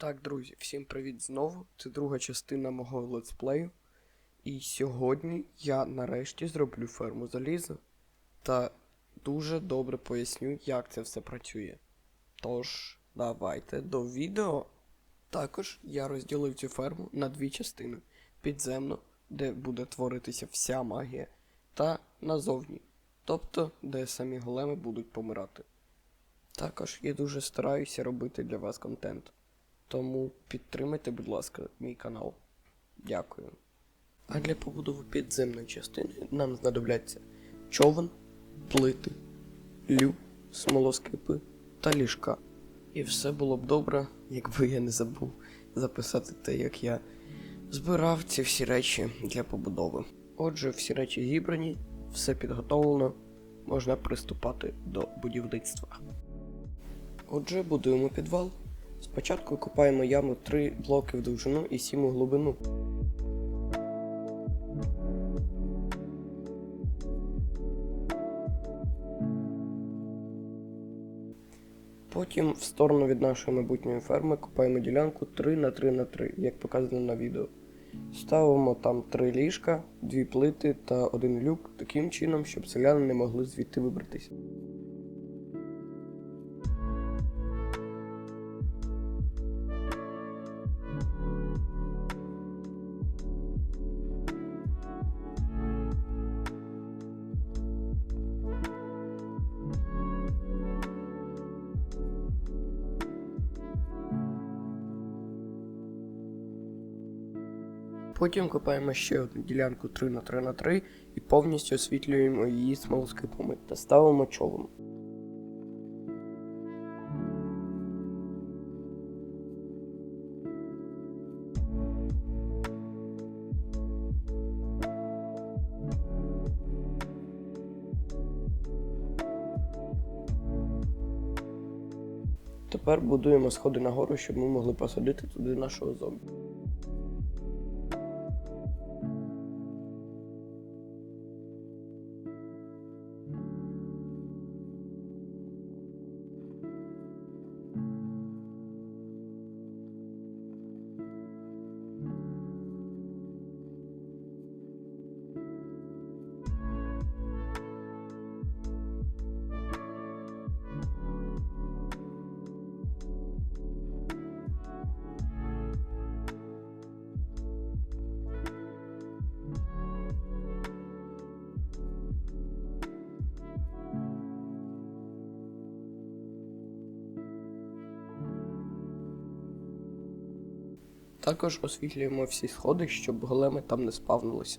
Так, друзі, всім привіт знову. Це друга частина мого летсплею. І сьогодні я нарешті зроблю ферму заліза та дуже добре поясню, як це все працює. Тож, давайте до відео. Також я розділив цю ферму на дві частини: підземну, де буде творитися вся магія, та назовні, тобто, де самі големи будуть помирати. Також я дуже стараюся робити для вас контент. Тому підтримайте, будь ласка, мій канал. Дякую. А для побудови підземної частини нам знадобляться човен, плити, лю, смолоскипи та ліжка. І все було б добре, якби я не забув записати те, як я збирав ці всі речі для побудови. Отже, всі речі зібрані, все підготовлено, можна приступати до будівництва. Отже, будуємо підвал. Спочатку копаємо яму 3 блоки в довжину і 7 у глибину. Потім в сторону від нашої майбутньої ферми копаємо ділянку 3 на 3 на 3, як показано на відео. Ставимо там 3 ліжка, 2 плити та один люк таким чином, щоб селяни не могли звідти вибратися. Потім копаємо ще одну ділянку 3 на 3 на 3 і повністю освітлюємо її смолоскипами та ставимо човен. Тепер будуємо сходи нагору, щоб ми могли посадити туди нашого зомбі. Також освітлюємо всі сходи, щоб големи там не спавнилися.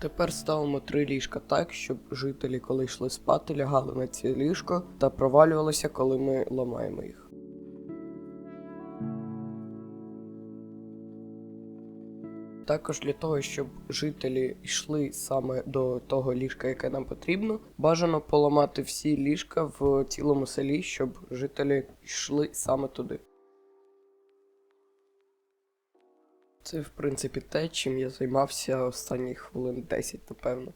Тепер ставимо три ліжка так, щоб жителі, коли йшли спати, лягали на ці ліжко та провалювалися, коли ми ламаємо їх. Також для того, щоб жителі йшли саме до того ліжка, яке нам потрібно, бажано поламати всі ліжка в цілому селі, щоб жителі йшли саме туди. Це, в принципі, те, чим я займався останні хвилин 10, напевно.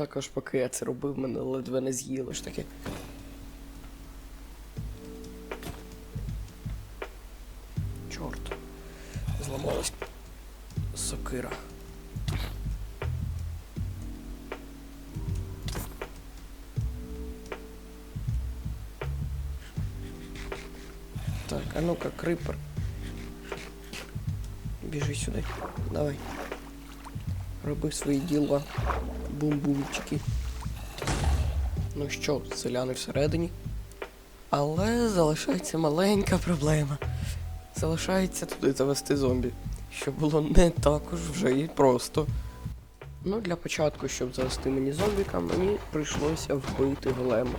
Також поки я це робив, мене ледве не з'їло ж таке. Чорт. Зламалась сокира. Так, а ну-ка, крипер. Біжи сюди. Давай. Роби свої діла. Бум-бумчики. Ну що, селяни всередині. Але залишається маленька проблема. Залишається туди завести зомбі. Що було не також вже і просто. Ну, для початку, щоб завести мені зомбіка, мені прийшлося вбити голема.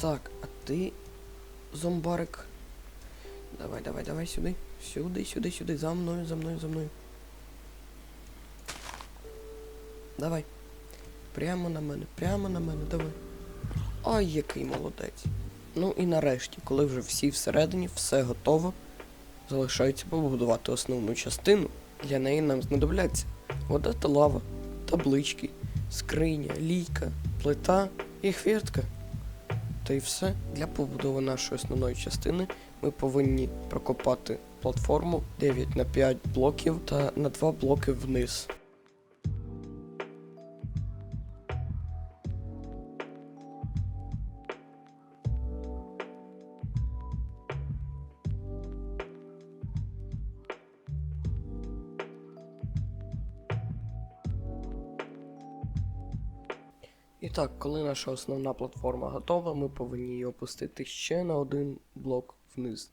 Так, а ти, зомбарик. Давай, давай, давай сюди. Сюди, сюди, сюди. За мною, за мною, за мною. Давай. Прямо на мене, прямо на мене, давай. Ай, який молодець. Ну і нарешті, коли вже всі всередині, все готово, залишається побудувати основну частину. Для неї нам знадобляться вода та лава, таблички, скриня, лійка, плита і хвіртка. Та й все. Для побудови нашої основної частини ми повинні прокопати платформу 9 на 5 блоків та на 2 блоки вниз. І так, коли наша основна платформа готова, ми повинні її опустити ще на один блок вниз.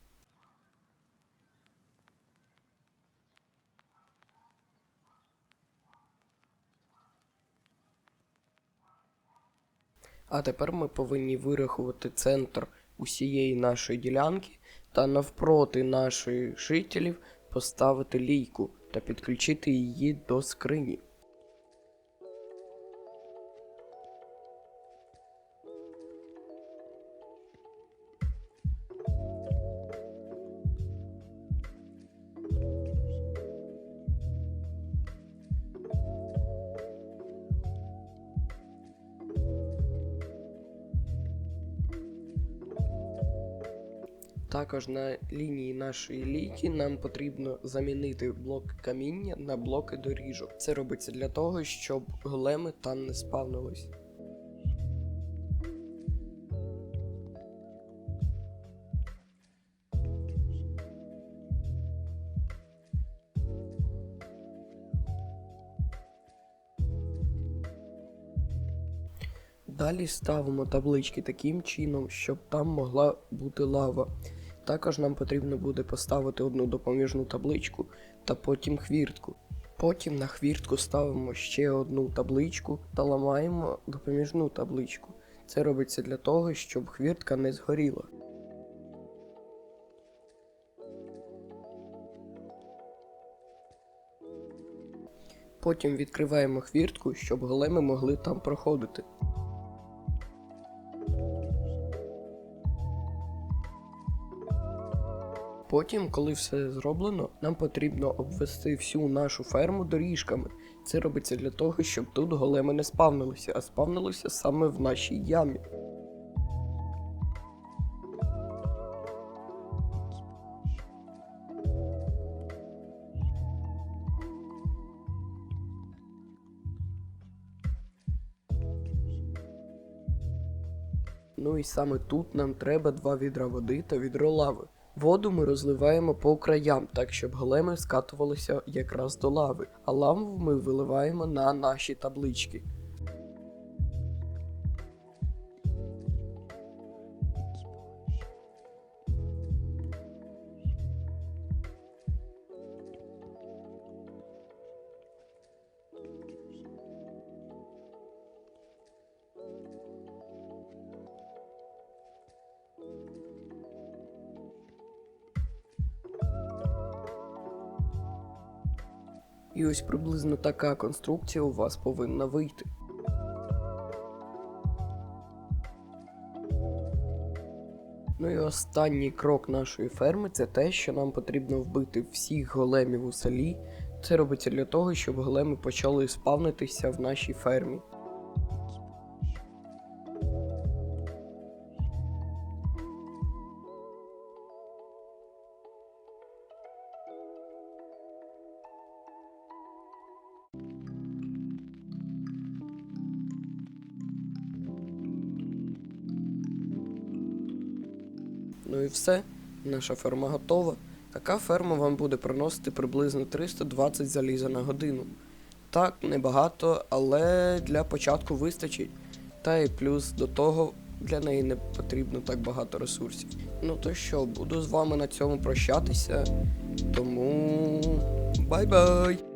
А тепер ми повинні вирахувати центр усієї нашої ділянки та навпроти наших жителів поставити лійку та підключити її до скрині. Також на лінії нашої лійки нам потрібно замінити блок каміння на блоки доріжок. Це робиться для того, щоб големи там не спавнились. Далі ставимо таблички таким чином, щоб там могла бути лава. Також нам потрібно буде поставити одну допоміжну табличку та потім хвіртку. Потім на хвіртку ставимо ще одну табличку та ламаємо допоміжну табличку. Це робиться для того, щоб хвіртка не згоріла. Потім відкриваємо хвіртку, щоб големи могли там проходити. Потім, коли все зроблено, нам потрібно обвести всю нашу ферму доріжками. Це робиться для того, щоб тут големи не спавнилися, а спавнилися саме в нашій ямі. Ну і саме тут нам треба два відра води та відро лави. Воду ми розливаємо по краям, так щоб големи скатувалися якраз до лави, а лаву ми виливаємо на наші таблички. І ось приблизно така конструкція у вас повинна вийти. Ну і останній крок нашої ферми це те, що нам потрібно вбити всіх големів у селі. Це робиться для того, щоб големи почали спавнитися в нашій фермі. Ну і все, наша ферма готова. Така ферма вам буде приносити приблизно 320 заліза на годину. Так, небагато, але для початку вистачить. Та і плюс до того для неї не потрібно так багато ресурсів. Ну то що, буду з вами на цьому прощатися. Тому бай-бай!